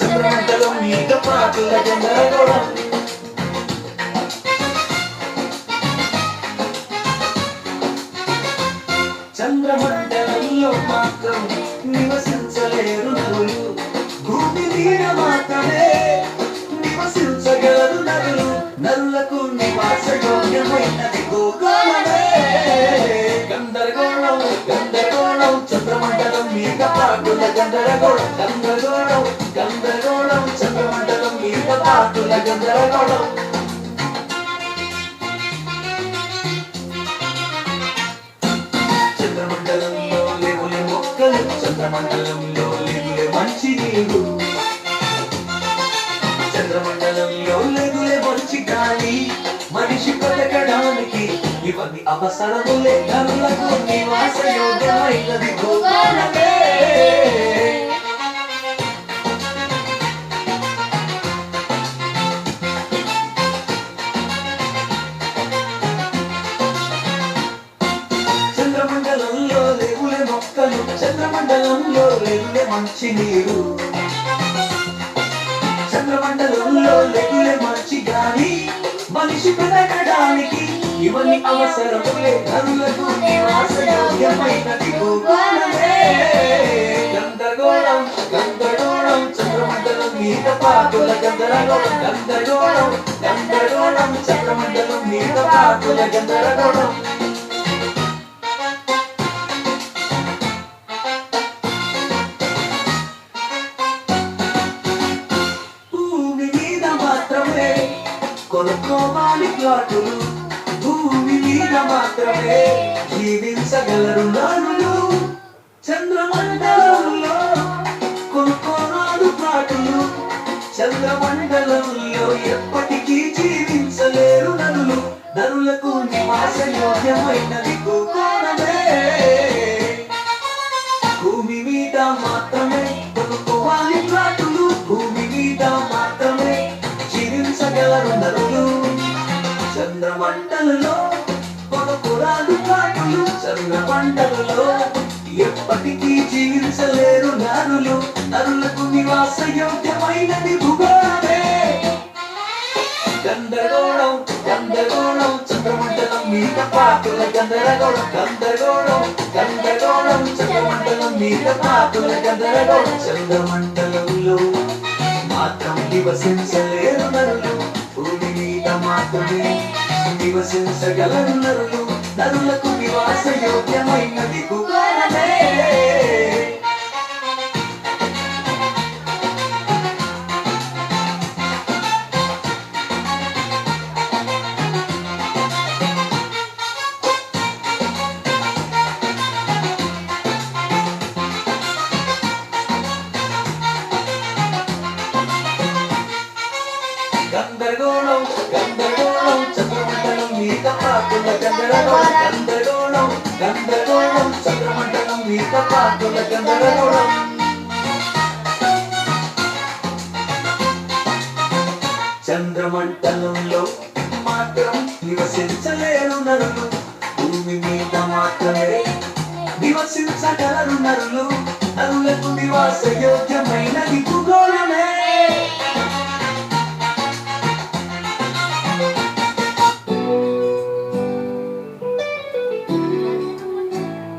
చంద్రమండలం మీద పాటల గందరగోళం చంద్రమండలంలో మాత్రం నివసించలేరు నరులు భూమి మీద మాత్రమే నివసించగలరు నరులు నరులకు నివాస యోగ్యమైనది గోగోళమే గందరగోళం గందరగోళం చంద్రమండలం మీద పాటుల గందరగోళం గందరగోళం గందరగోళం చంద్రమండలంలో లేవులే మంచి నీరు. చంద్రమండలంలో లేదులే మంచి గాలి. మనిషి బతకడానికి ఇవన్నీ అవసరములే. ధరలకు నివాస యోగ్యమైనది భూగోళమే చంద్రమండలంలో లేవులే మంచి నీరు. చంద్రమండలంలో లేవులే మంచి గాలి. మనిషి బ్రతకడానికి ఇవన్నీ అవసరములే ధరులకు నివాస యోగ్యమైనది గందరగోళం గందరగోళం చంద్రమండలం మీద పాకుల గందరగోళం గందరగోళం గందరగోళం చంద్రమండలం మీద పాకుల గందరగోళం. కొనుక్కోవాలి ప్లాటులు భూమి మీద మాత్రమే జీవించగలరు నరులు చంద్రమండలంలో కొనుక్కోనాడు ప్లాటులు చంద్రమండలంలో ఎప్పటికీ జీవించలేరు ననులు. నరులకు నివాస యోగ్యమైనది భూమి మీద మాత్రం పంటలలో చంద్రమండలలో కొనుక్కురాలు ప్లాటులు పంటలలో ఎప్పటికీ జీవించలేరు నరులు. నరులకు నివాస యోగ్యమైనది భూగోళమే. గందరగోళం గందరగోళం చంద్రమండలం మీద పాటుల గందరగోళం గందరగోళం గందరగోళం చంద్రమండలం మీద పాటుల గందరగోళం చంద్రమండలంలో మాత్రం నివసించలేరు నరులు. మాత్రమే. నివసించగలరు నరులు నరులకు నివాస యోగ్యమైనది గందరగోళం గందరగోళం చంద్రమండలం గందరగోళం గందరగోళం గందరగోళం చంద్రమండలం గందరగోళం చంద్రమండలంలో మాత్రం నివసించలేరు నరులు. భూమి మీద మాత్రమే నివసించగలరు నరులు. నరులకు నివాస యోగ్యమైనది భూగోళమే